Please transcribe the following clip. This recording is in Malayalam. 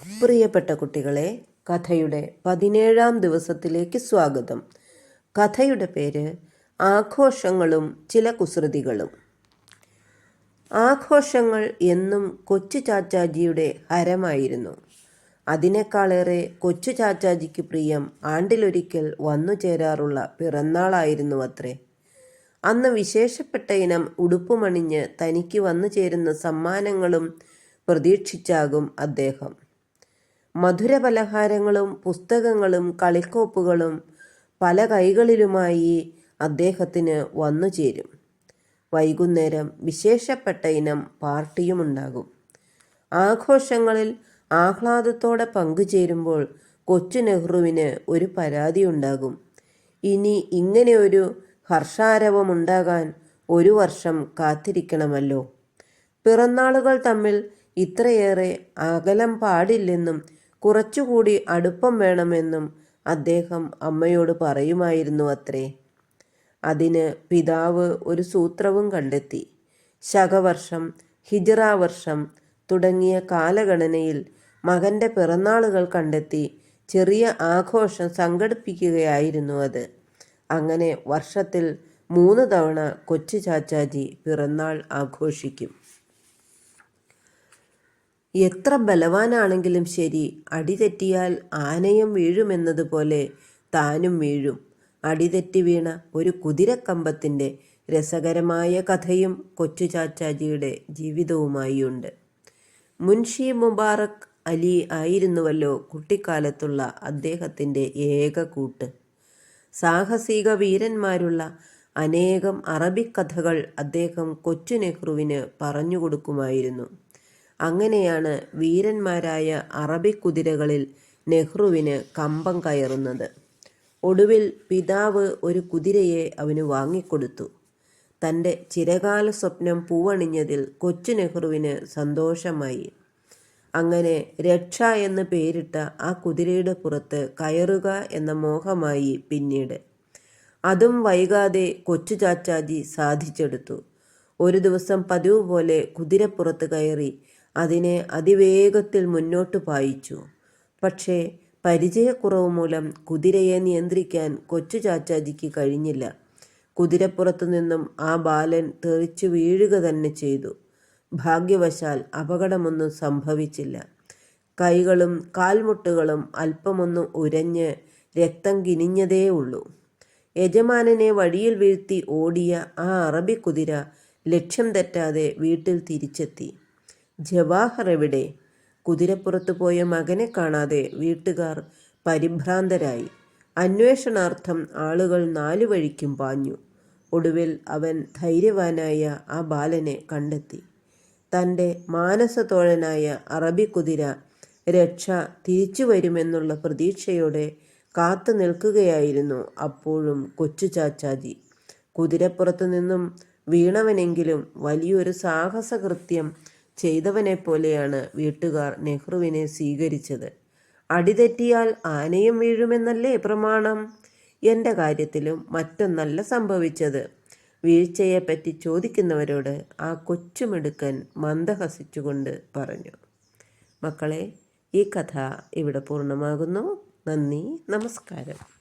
പ്രിയപ്പെട്ട കുട്ടികളെ കഥയുടെ പതിനേഴാം ദിവസത്തിലേക്ക് സ്വാഗതം. കഥയുടെ പേര് ആഘോഷങ്ങളും ചില കുസൃതികളും. ആഘോഷങ്ങൾ എന്നും കൊച്ചു ചാച്ചാജിയുടെ ഹരമായിരുന്നു. അതിനേക്കാളേറെ കൊച്ചു ചാച്ചാജിക്ക് പ്രിയം ആണ്ടിലൊരിക്കൽ വന്നു ചേരാറുള്ള പിറന്നാളായിരുന്നു അത്രേ. അന്ന് വിശേഷപ്പെട്ട ഇനം ഉടുപ്പുമണിഞ്ഞ് തനിക്ക് വന്നു ചേരുന്ന സമ്മാനങ്ങളും പ്രതീക്ഷിച്ചാകും അദ്ദേഹം. മധുരപലഹാരങ്ങളും പുസ്തകങ്ങളും കളിക്കോപ്പുകളും പല കൈകളിലുമായി അദ്ദേഹത്തിന് വന്നു ചേരും. വൈകുന്നേരം വിശേഷപ്പെട്ട ഇനം പാർട്ടിയുമുണ്ടാകും. ആഘോഷങ്ങളിൽ ആഹ്ലാദത്തോടെ പങ്കുചേരുമ്പോൾ കൊച്ചു നെഹ്റുവിന് ഒരു പരാതി ഉണ്ടാകും ഇനി ഇങ്ങനെ ഒരു ഹർഷാരവമുണ്ടാകാൻ ഒരു വർഷം കാത്തിരിക്കണമല്ലോ. പിറന്നാളുകൾ തമ്മിൽ ഇത്രയേറെ അകലം പാടില്ലെന്നും കുറച്ചുകൂടി അടുപ്പം വേണമെന്നും അദ്ദേഹം അമ്മയോട് പറയുമായിരുന്നു അത്രേ. അതിന് പിതാവ് ഒരു സൂത്രവും കണ്ടെത്തി. ശകവർഷം ഹിജറ വർഷം തുടങ്ങിയ കാലഗണനയിൽ മകന്റെ പിറന്നാളുകൾ കണ്ടെത്തി ചെറിയ ആഘോഷം സംഘടിപ്പിക്കുകയായിരുന്നു അത്. അങ്ങനെ വർഷത്തിൽ മൂന്ന് തവണ കൊച്ചു ചാച്ചാജി പിറന്നാൾ ആഘോഷിക്കും. എത്ര ബലവാനാണെങ്കിലും ശരി അടിതെറ്റിയാൽ ആനയും വീഴുമെന്നതുപോലെ താനും വീഴും. അടിതെറ്റി വീണ ഒരു കുതിരക്കമ്പത്തിന്റെ രസകരമായ കഥയും കൊച്ചു ചാച്ചാജിയുടെ ജീവിതവുമായുണ്ട്. മുൻഷി മുബാറക് അലി ആയിരുന്നുവല്ലോ കുട്ടിക്കാലത്തുള്ള അദ്ദേഹത്തിന്റെ ഏക കൂട്ട്. സാഹസിക വീരന്മാരുള്ള അനേകം അറബിക്കഥകൾ അദ്ദേഹം കൊച്ചു നെഹ്റുവിന് പറഞ്ഞു കൊടുക്കുമായിരുന്നു. അങ്ങനെയാണ് വീരന്മാരായ അറബി കുതിരകളിൽ നെഹ്റുവിന് കമ്പം കയറുന്നത്. ഒടുവിൽ പിതാവ് ഒരു കുതിരയെ അവന് വാങ്ങിക്കൊടുത്തു. തന്റെ ചിരകാല സ്വപ്നം പൂവണിഞ്ഞതിൽ കൊച്ചു നെഹ്റുവിന് സന്തോഷമായി. അങ്ങനെ രക്ഷ എന്ന് പേരിട്ട ആ കുതിരയുടെ പുറത്ത് കയറുക എന്ന മോഹമായി പിന്നീട്. അതും വൈകാതെ കൊച്ചു ചാച്ചാജി സാധിച്ചെടുത്തു. ഒരു ദിവസം പതിവ് പോലെ കുതിരപ്പുറത്ത് കയറി അതിനെ അതിവേഗത്തിൽ മുന്നോട്ട് പായിച്ചു. പക്ഷേ പരിചയക്കുറവ് മൂലം കുതിരയെ നിയന്ത്രിക്കാൻ കൊച്ചു ചാച്ചാജിക്ക് കഴിഞ്ഞില്ല. കുതിരപ്പുറത്തു നിന്നും ആ ബാലൻ തെറിച്ചു വീഴുക തന്നെ ചെയ്തു. ഭാഗ്യവശാൽ അപകടമൊന്നും സംഭവിച്ചില്ല. കൈകളും കാൽമുട്ടുകളും അല്പമൊന്നും ഉരഞ്ഞ് രക്തം കിനിഞ്ഞതേ ഉള്ളൂ. യജമാനനെ വഴിയിൽ വീഴ്ത്തി ഓടിയ ആ അറബി കുതിര ലക്ഷ്യം തെറ്റാതെ വീട്ടിൽ തിരിച്ചെത്തി. ജവാഹർ എവിടെ? കുതിരപ്പുറത്ത് പോയ മകനെ കാണാതെ വീട്ടുകാർ പരിഭ്രാന്തരായി. അന്വേഷണാർത്ഥം ആളുകൾ നാലു വഴിക്കും പാഞ്ഞു. ഒടുവിൽ അവൻ ധൈര്യവാനായ ആ ബാലനെ കണ്ടെത്തി. തന്റെ മാനസതോഴനായ അറബി കുതിര രക്ഷ തിരിച്ചു വരുമെന്നുള്ള പ്രതീക്ഷയോടെ കാത്തു നിൽക്കുകയായിരുന്നു അപ്പോഴും കൊച്ചു ചാച്ചാജി. കുതിരപ്പുറത്തു നിന്നും വീണവനെങ്കിലും വലിയൊരു സാഹസകൃത്യം ചെയ്തവനെ പോലെയാണ് വീട്ടുകാർ നെഹ്റുവിനെ സ്വീകരിച്ചത്. അടിതെറ്റിയാൽ ആനയും വീഴുമെന്നല്ലേ പ്രമാണം? എന്റെ കാര്യത്തിലും മറ്റൊന്നല്ല സംഭവിച്ചത്. വീഴ്ചയെപ്പറ്റി ചോദിക്കുന്നവരോട് ആ കൊച്ചുമെടുക്കൻ മന്ദഹസിച്ചുകൊണ്ട് പറഞ്ഞു. മക്കളെ ഈ കഥ ഇവിടെ പൂർണമാകുന്നു. നന്ദി നമസ്കാരം.